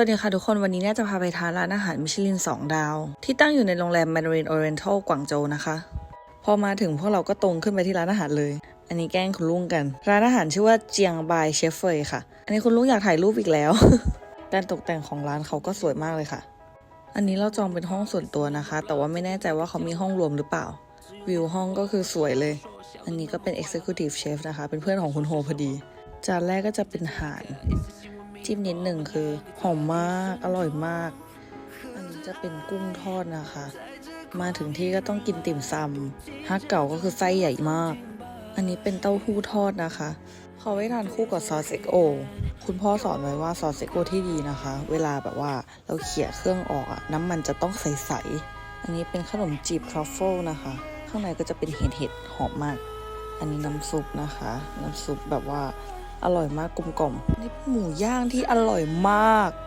วัสดีค่ะทุกคนวันนี้เนี่ยจะพาไปทานร้านอาหารมิชลิน 2 ดาว ที่ตั้งอยู่ในโรงแรม Mandarin Oriental กวางโจวนะคะ พอมาถึงพวกเราก็ตรงขึ้นไปที่ร้านอาหารเลย อันนี้แกล้งคุณลุงกัน ร้านอาหารชื่อว่าเจียงบายเชฟเฟยค่ะ อันนี้คุณลุงอยากถ่ายรูปอีกแล้ว การตกแต่งของร้านเขาก็สวยมากเลยค่ะ อันนี้เราจองเป็นห้องส่วนตัวนะคะ แต่ว่าไม่แน่ใจว่าเขามีห้องรวมหรือเปล่า วิวห้องก็คือสวยเลย อันนี้ก็เป็น Executive Chef นะคะ เป็นเพื่อนของคุณโฮพอดี จานแรกก็จะเป็นห่าน จิ้มนิดหนึ่งคือหอมมาก อร่อยมาก อันนี้จะเป็นกุ้งทอดนะคะ มาถึงที่ก็ต้องกินติ่มซำฮักเก่าก็คือไส้ใหญ่มาก อันนี้เป็นเต้าหู้ทอดนะคะเขาไว้ทานคู่กับซอสเอ็กโอ คุณพ่อสอนไว้ว่าซอสเอ็กโอที่ดีนะคะ เวลาแบบว่าเราเขี่ยเครื่องออกอะน้ำมันจะต้องใสๆ อันนี้เป็นขนมจีบทรัฟเฟิลนะคะ ข้างในก็จะเป็นเห็ดเห็ดหอมมาก อันนี้น้ำซุปนะคะ น้ำซุปแบบว่า อร่อยมากกลมกล่อมนี่หมูย่างที่อร่อยมาก